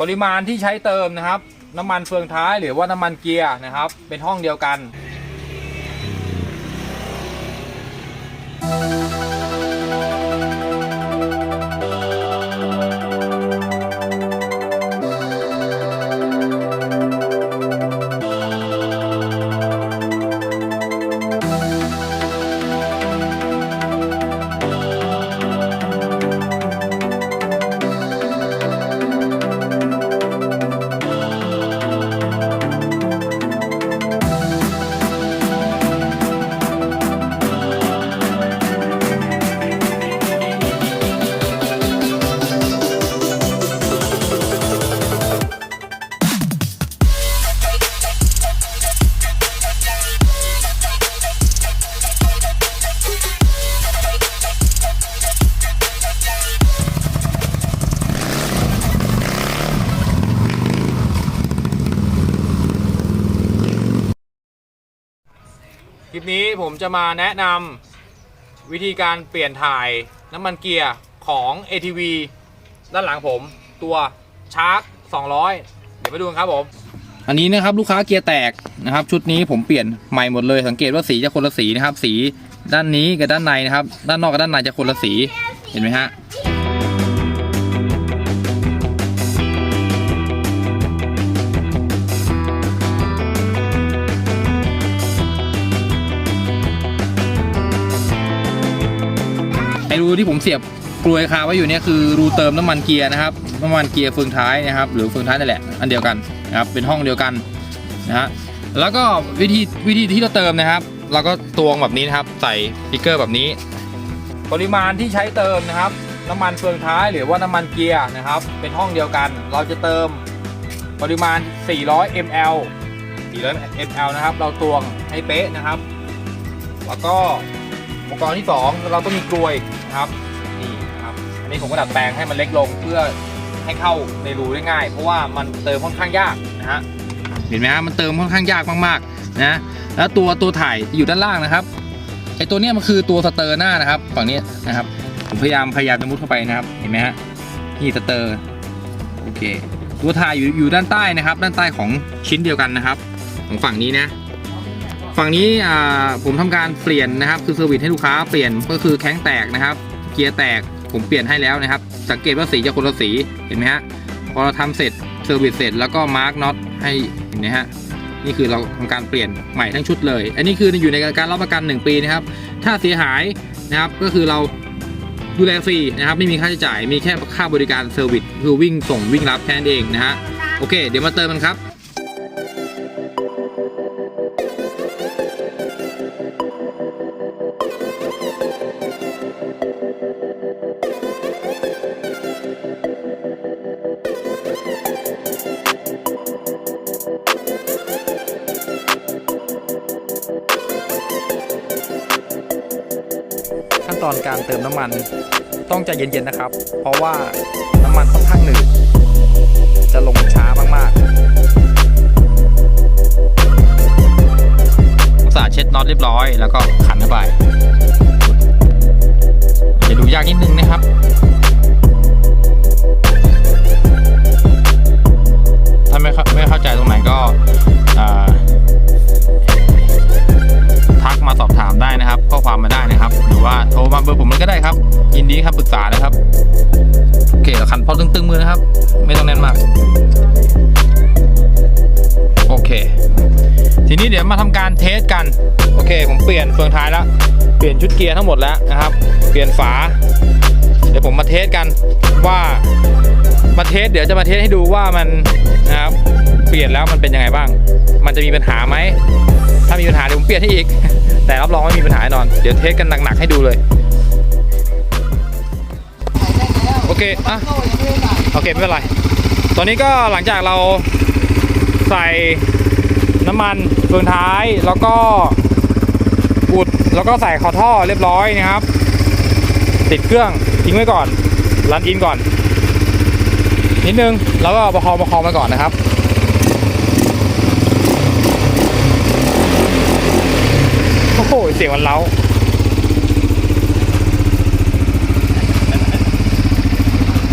ปริมาณที่ใช้เติมนะครับ น้ำมันเฟืองท้ายหรือว่าน้ำมันเกียร์นะครับ เป็นห้องเดียวกัน ลิปนี้ผมจะมาแนะนำวิธีการเปลี่ยนถ่ายน้ำมันเกียร์ของ ATV ด้านหลังผมตัวชาร์ก200 เดี๋ยวไปดูกันครับผม อันนี้นะครับลูกค้าเกียร์แตกนะครับ ชุดนี้ผมเปลี่ยนใหม่หมดเลยสังเกตว่าสีจะคนละสีนะครับ สีด้านนี้กับด้านในนะครับ ด้านนอกกับด้านในจะคนละสีเห็นไหมฮะ รูที่ผมเสียบกลวยคาไว้อยู่เนี่ยคือรูเติมน้ำมันเกียร์นะครับน้ำมันเกียร์เฟืองท้ายนะครับ หรือเฟืองท้ายนั่นแหละอันเดียวกันนะครับเป็นห้องเดียวกันนะฮะแล้วก็วิธีวิธีที่เราเติมนะครับ เราก็ตวงแบบนี้นะครับ ใส่สติ๊กเกอร์แบบนี้ ปริมาณที่ใช้เติมนะครับ น้ำมันเฟืองท้ายหรือว่าน้ำมันเกียร์นะครับ เป็นห้องเดียวกัน เราจะเติมปริมาณ 400 ml 400 ml นะครับ เราตวงให้เป๊ะนะครับ แล้วก็อุปกรณ์ที่ 2 เราต้องมีกลวย นะครับนี่นะครับ อันนี้ผมก็ดัดแปลงให้มันเล็กลงเพื่อให้เข้าในรูได้ง่าย เพราะว่ามันเติมค่อนข้างยากนะฮะเห็นไหมฮะมันเติมค่อนข้างยากมากๆนะแล้วตัวตัวถ่ายอยู่ด้านล่างนะครับไอตัวเนี้ยมันคือตัวสเตอร์หน้านะครับฝั่งนี้นะครับผมพยายามพยายามจะมุดเข้าไปนะครับเห็นไหมฮะนี่สเตอร์โอเค ตัวถ่ายอยู่อยู่ด้านใต้นะครับ ด้านใต้ของชิ้นเดียวกันนะครับ ของฝั่งนี้นะฝั่งนี้ผมทำการเปลี่ยนนะครับ คือเซอร์วิสให้ลูกค้าเปลี่ยนก็คือแข้งแตกนะครับ เกียร์แตกผมเปลี่ยนให้แล้วนะครับ สังเกตว่าสีจะคนละสีเห็นไหมฮะพอเราทำเสร็จเซอร์วิสเสร็จแล้วก็มาร์กน็อตให้เห็นไหมฮะนี่คือเราทำการเปลี่ยนใหม่ทั้งชุดเลย อันนี้คืออยู่ในการรับประกัน 1 ปีนะครับ ถ้าเสียหายนะครับก็คือเราดูแลฟรีนะครับไม่มีค่าใช้จ่ายมีแค่ค่าบริการเซอร์วิสคือวิ่งส่งวิ่งรับแค่นั้นเองนะฮะโอเค เดี๋ยวมาเติมกันครับ นตอนการเติมน้ำมันต้องใจเย็นๆนะครับ เพราะว่าน้ำมันค่อนข้างหนืดจะลงช้ามากๆอุตส่าห์เช็ดน็อตเรียบร้อย แล้วก็ขันเข้าไปจะดูยากนิดนึงนะครับ นะครับ ข้อความมาได้นะครับ หรือว่าโทรมาเบอร์ผมมันก็ได้ครับ ยินดีครับปรึกษานะครับ โอเคคันพอตึงๆมือนะครับ ไม่ต้องแน่นมาก โอเค ทีนี้เดี๋ยวมาทำการเทสกัน โอเค ผมเปลี่ยนเฟืองท้ายแล้ว เปลี่ยนชุดเกียร์ทั้งหมดแล้วนะครับ เปลี่ยนฝา เดี๋ยวผมมาเทสกันว่ามาเทสเดี๋ยวจะมาเทสให้ดูว่ามันนะครับ ลี่ยนแล้วมันเป็นยังไงบ้าง มันจะมีปัญหาไหม ถ้ามีปัญหาเดี๋ยวผมเปลี่ยนให้อีก แต่รับรองไม่มีปัญหาแน่นอน เดี๋ยวเทสกันหนักๆให้ดูเลย โอเค อะ โอเคไม่เป็นไร ตอนนี้ก็หลังจากเราใส่น้ำมันเฟืองท้ายแล้วก็อุดแล้วก็ใส่คอท่อเรียบร้อยนะครับ ติดเครื่องทิ้งไว้ก่อน รันอินก่อน นิดนึง แล้วก็ประคองประคองไปก่อนนะครับ โอ้โห เสียงมันเล้า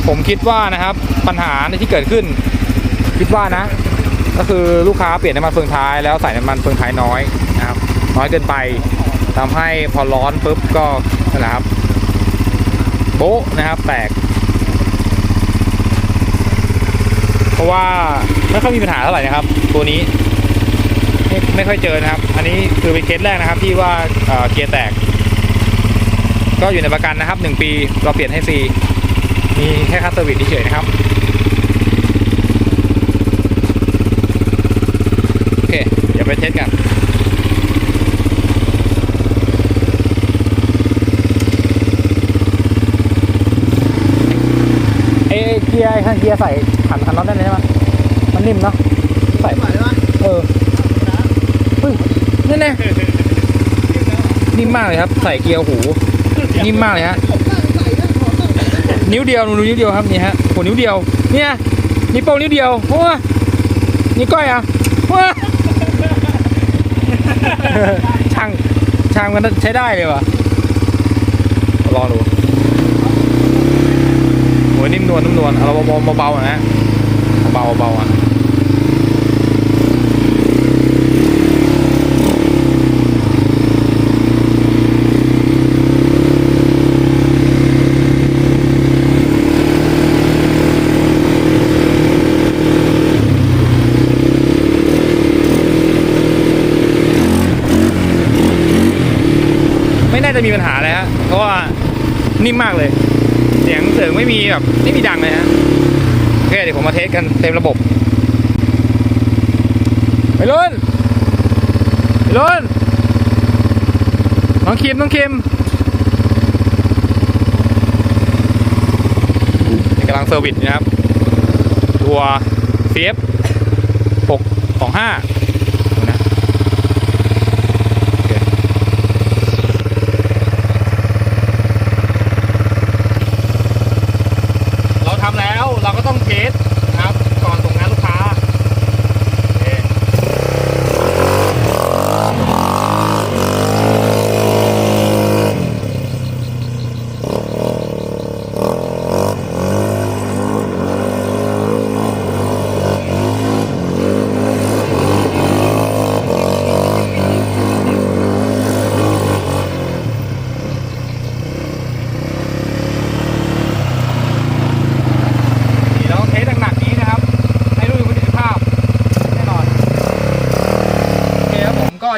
ผมคิดว่านะครับปัญหาที่เกิดขึ้น คิดว่านะ ก็คือลูกค้าเปลี่ยนน้ำมันเฟืองท้ายแล้วใส่น้ำมันเฟืองท้ายน้อยนะครับ น้อยเกินไปทำให้พอร้อนปุ๊บก็นะครับโบ๊ะนะครับ แตก เพราะว่าไม่ค่อยมีปัญหาเท่าไหร่นะครับ ตัวนี้ ไม่ไม่ค่อยเจอนะครับ อันนี้คือเป็นเคสแรกนะครับ ที่ว่าเอ่อเกียร์แตก ก็อยู่ในประกันนะครับ 1 ปีเราเปลี่ยนให้ฟรีมีแค่ค่าเซอร์วิสเฉยๆนะครับโอเคเดี๋ยวไปเทสกันเอเกียร์ข้างเกียร์ใส่ขันขันน็อตได้เลยใช่ไหมมันนิ่มเนาะใส่ไหวไหมเออเฮ้ ยนี่แน่นิ่มมากเลยครับ ใส่เกียร์หูนิ่มมากเลยฮะผมตั้งใส่นะขอตั้งใส่นะนิ้วเดียวดูนิ้วเดียวครับนี่ฮะโหนิ้วเดียวเนี่ยนิ้วโป้งนิ้วเดียวโอ้ยนิ้วก้อยอะโอ้ยช่างช่างมันใช้ได้เลยว่ะลองดูโหนิ่มนวลนิ่มนวลเอาเราเบาๆเบาๆอะนะเบาๆเบาๆอะ จะมีปัญหาเลยฮะเพราะว่านิ่มมากเลย เสียงเสริงไม่มีแบบไม่มีดังเลยฮะโอเคเดี๋ยวผมมาเทสกันเต็มระบบไปลุนไปลุนน้องคิมน้องคิมกำลังเซอร์วิสนะครับ ตัวเซฟ625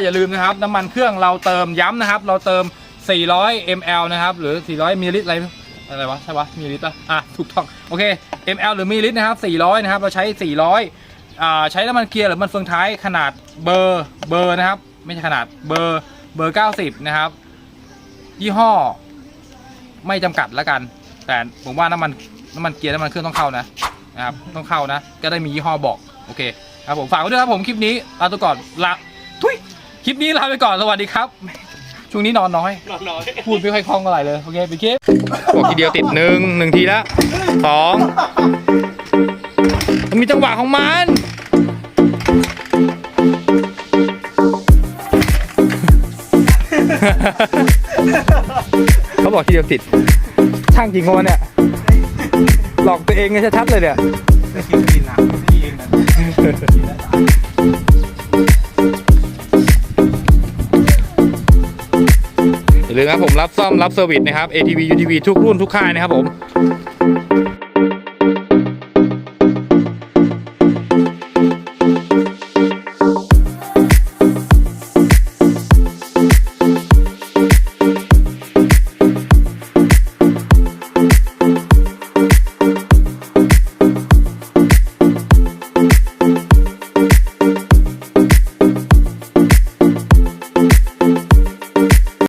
อย่าลืมนะครับ น้ำมันเครื่องเราเติมย้ำนะครับ เราเติม 400 ml นะครับ หรือ 400มิลลิลิตรอะไรอะไรวะใช่ปะมิลลิลิตรปะอะถูกต้องโอเค ml หรือมิลลิลิตรนะครับ 400 นะครับ เราใช้ 400อ่าใช้น้ำมันเกียร์หรือมันเฟืองท้ายขนาดเบอร์เบอร์นะครับ ไม่ใช่ขนาดเบอร์เบอร์ 90 นะครับ ยี่ห้อ ไม่จำกัดแล้วกัน แต่ผมว่าน้ำมันน้ำมันเกียร์น้ำมันเครื่องต้องเข้านะนะครับต้องเข้านะ ก็ได้มียี่ห้อบอกโอเคครับผมฝากไว้ด้วยครับผมคลิปนี้ลาตัวก่อนลา คลิปนี้ลาไปก่อนสวัสดีครับ ช่วงนี้นอนน้อย นอนน้อยพูดไม่ค่อยคล่องอะไรเลยโอเคไปคลิปบอกทีเดียวติดหนึ่งหนึ่งทีละสองมันมีจังหวะของมันเขาบอกทีเดียวติด ช่างจริงโงเนี่ย หลอกตัวเองไงชัดๆเลยเนี่ยไม่คิดกินหนักนี่เองนะ อย่าลืมนะครับผมรับซ่อมรับเซอร์วิสนะครับ ATV UTV ทุกรุ่นทุกค่ายนะครับผม